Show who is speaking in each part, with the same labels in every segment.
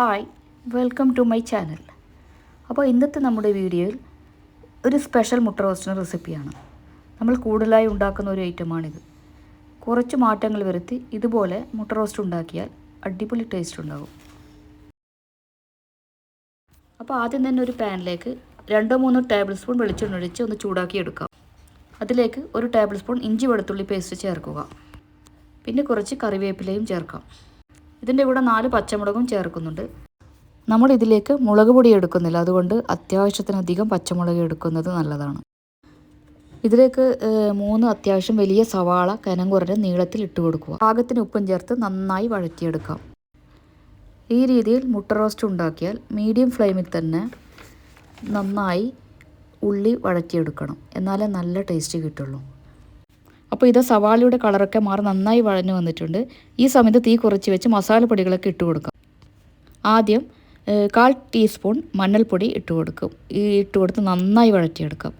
Speaker 1: Hi welcome to my channel. അപ്പോൾ ഇന്നത്തെ നമ്മുടെ വീഡിയോയിൽ ഒരു സ്പെഷ്യൽ മുട്ട റോസ്റ്റിന് റെസിപ്പിയാണ്. നമ്മൾ കൂടുതലായി ഉണ്ടാക്കുന്ന ഒരു ഐറ്റമാണിത്. കുറച്ച് മാറ്റങ്ങൾ വരുത്തി ഇതുപോലെ മുട്ട റോസ്റ്റ് ഉണ്ടാക്കിയാൽ അടിപൊളി ടേസ്റ്റ് ഉണ്ടാകും. അപ്പോൾ ആദ്യം തന്നെ ഒരു പാനിലേക്ക് രണ്ടോ മൂന്നോ ടേബിൾ സ്പൂൺ വെളിച്ചെണ്ണ ഒഴിച്ച് ഒന്ന് ചൂടാക്കി എടുക്കാം. അതിലേക്ക് ഒരു ടേബിൾ സ്പൂൺ ഇഞ്ചി വെളുത്തുള്ളി പേസ്റ്റ് ചേർക്കുക. പിന്നെ കുറച്ച് കറിവേപ്പിലയും ചേർക്കാം. ഇതിന്റെ കൂടെ നാല് പച്ചമുളകും ചേർക്കുന്നുണ്ട്. നമ്മൾ ഇതിലേക്ക് മുളക് പൊടി എടുക്കുന്നില്ല. അതുകൊണ്ട് അത്യാവശ്യത്തിനധികം പച്ചമുളക് എടുക്കുന്നത് നല്ലതാണ്. ഇതിലേക്ക് മൂന്ന് അത്യാവശ്യം വലിയ സവാള കനം കുറഞ്ഞ നീളത്തിൽ ഇട്ട് കൊടുക്കുക. പാകത്തിന് ഉപ്പും ചേർത്ത് നന്നായി വഴറ്റിയെടുക്കാം. ഈ രീതിയിൽ മുട്ട റോസ്റ്റ് ഉണ്ടാക്കിയാൽ മീഡിയം ഫ്ലെയിമിൽ തന്നെ നന്നായി ഉള്ളി വഴറ്റിയെടുക്കണം. എന്നാലേ നല്ല ടേസ്റ്റ് കിട്ടുള്ളൂ. അപ്പോൾ ഇത് സവാളയുടെ കളറൊക്കെ മാറി നന്നായി വഴഞ്ഞു വന്നിട്ടുണ്ട്. ഈ സമയത്ത് തീ കുറച്ച് വെച്ച് മസാലപ്പൊടികളൊക്കെ ഇട്ട് കൊടുക്കാം. ആദ്യം കാൽ ടീസ്പൂൺ മഞ്ഞൾപ്പൊടി ഇട്ട് കൊടുക്കും. ഈ ഇട്ട് കൊടുത്ത് നന്നായി വഴറ്റിയെടുക്കാം.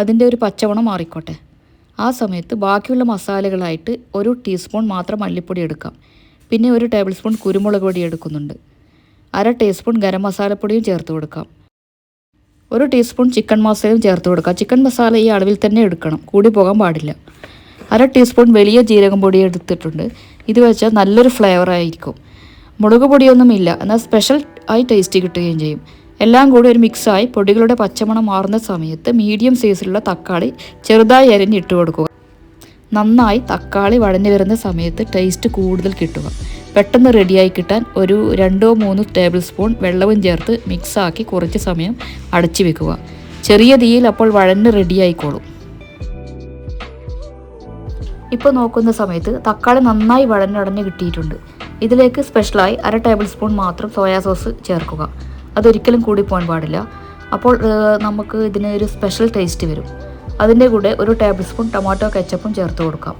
Speaker 1: അതിന്റെ ഒരു പച്ചമണം മാറിക്കോട്ടെ. ആ സമയത്ത് ബാക്കിയുള്ള മസാലകളായിട്ട് ഒരു ടീസ്പൂൺ മാത്രം മല്ലിപ്പൊടി എടുക്കാം. പിന്നെ ഒരു ടേബിൾ സ്പൂൺ കുരുമുളക് പൊടി എടുക്കുന്നുണ്ട്. അര ടീസ്പൂൺ ഗരം മസാലപ്പൊടിയും ചേർത്ത് കൊടുക്കാം. ഒരു ടീസ്പൂൺ ചിക്കൻ മസാലയും ചേർത്ത് കൊടുക്കാം. ചിക്കൻ മസാല ഈ അളവിൽ തന്നെ എടുക്കണം. കൂടി പോകാൻ പാടില്ല. അര ടീസ്പൂൺ വലിയ ജീരകം പൊടി എടുത്തിട്ടുണ്ട്. ഇത് വെച്ചാൽ നല്ലൊരു ഫ്ലേവർ ആയിരിക്കും. മുളക് പൊടിയൊന്നുമില്ല. എന്നാൽ സ്പെഷ്യൽ ആയി ടേസ്റ്റ് കിട്ടുകയും ചെയ്യും. എല്ലാം കൂടി ഒരു മിക്സായി പൊടികളുടെ പച്ചമണം മാറുന്ന സമയത്ത് മീഡിയം സൈസിലുള്ള തക്കാളി ചെറുതായി അരിഞ്ഞ് ഇട്ട് കൊടുക്കുക. നന്നായി തക്കാളി വഴഞ്ഞു വരുന്ന സമയത്ത് ടേസ്റ്റ് കൂടുതൽ കിട്ടുക. പെട്ടെന്ന് റെഡിയായി കിട്ടാൻ ഒരു രണ്ടോ മൂന്നോ ടേബിൾ സ്പൂൺ വെള്ളവും ചേർത്ത് മിക്സാക്കി കുറച്ച് സമയം അടച്ചു വെക്കുക. ചെറിയ തീയിൽ അപ്പോൾ വഴഞ്ഞ് റെഡിയായിക്കോളും ഇപ്പോൾ നോക്കുന്ന സമയത്ത് തക്കാളി നന്നായി വഴഞ്ഞടഞ്ഞ് കിട്ടിയിട്ടുണ്ട്. ഇതിലേക്ക് സ്പെഷ്യലായി അര ടേബിൾ സ്പൂൺ മാത്രം സോയാ സോസ് ചേർക്കുക. അതൊരിക്കലും കൂടി പോകാൻ പാടില്ല. അപ്പോൾ നമുക്ക് ഇതിന് ഒരു സ്പെഷ്യൽ ടേസ്റ്റ് വരും. അതിന്റെ കൂടെ ഒരു ടേബിൾ സ്പൂൺ ടൊമാറ്റോ കെച്ചപ്പും ചേർത്ത് കൊടുക്കാം.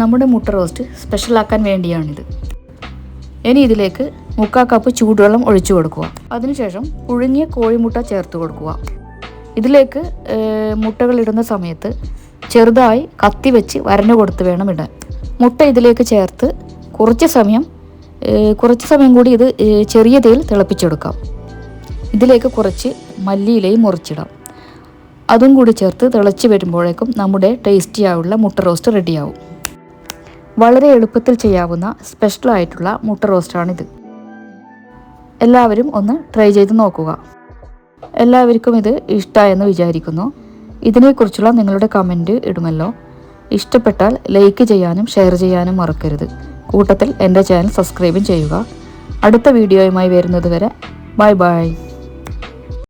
Speaker 1: നമ്മുടെ മുട്ട റോസ്റ്റ് സ്പെഷ്യൽ ആക്കാൻ വേണ്ടിയാണിത്. ഇനി ഇതിലേക്ക് മുക്കാൽ കപ്പ് ചൂടുവെള്ളം ഒഴിച്ചു കൊടുക്കുക. അതിനുശേഷം പുഴുങ്ങിയ കോഴിമുട്ട ചേർത്ത് കൊടുക്കുക. ഇതിലേക്ക് മുട്ടകളിടുന്ന സമയത്ത് ചെറുതായി കത്തി വെച്ച് വരഞ്ഞു കൊടുത്ത് വേണം ഇടാൻ. മുട്ട ഇതിലേക്ക് ചേർത്ത് കുറച്ച് സമയം കുറച്ച് സമയം കൂടി ഇത് ചെറിയ തീയിൽ തിളപ്പിച്ചെടുക്കാം. ഇതിലേക്ക് കുറച്ച് മല്ലിയിലയും മുറിച്ചിടാം. അതും കൂടി ചേർത്ത് തിളച്ച് വരുമ്പോഴേക്കും നമ്മുടെ ടേസ്റ്റിയായുള്ള മുട്ട റോസ്റ്റ് റെഡിയാവും. വളരെ എളുപ്പത്തിൽ ചെയ്യാവുന്ന സ്പെഷ്യലായിട്ടുള്ള മുട്ട റോസ്റ്റാണിത് എല്ലാവരും ഒന്ന് ട്രൈ ചെയ്ത് നോക്കുക. എല്ലാവർക്കും ഇത് ഇഷ്ടമായെന്ന് വിചാരിക്കുന്നു. ഇതിനെക്കുറിച്ചുള്ള നിങ്ങളുടെ കമന്റ് ഇടുമല്ലോ. ഇഷ്ടപ്പെട്ടാൽ ലൈക്ക് ചെയ്യാനും ഷെയർ ചെയ്യാനും മറക്കരുത്. കൂട്ടത്തിൽ എന്റെ ചാനൽ സബ്സ്ക്രൈബും ചെയ്യുക. അടുത്ത വീഡിയോയുമായി വരുന്നത് വരെ ബൈ ബൈ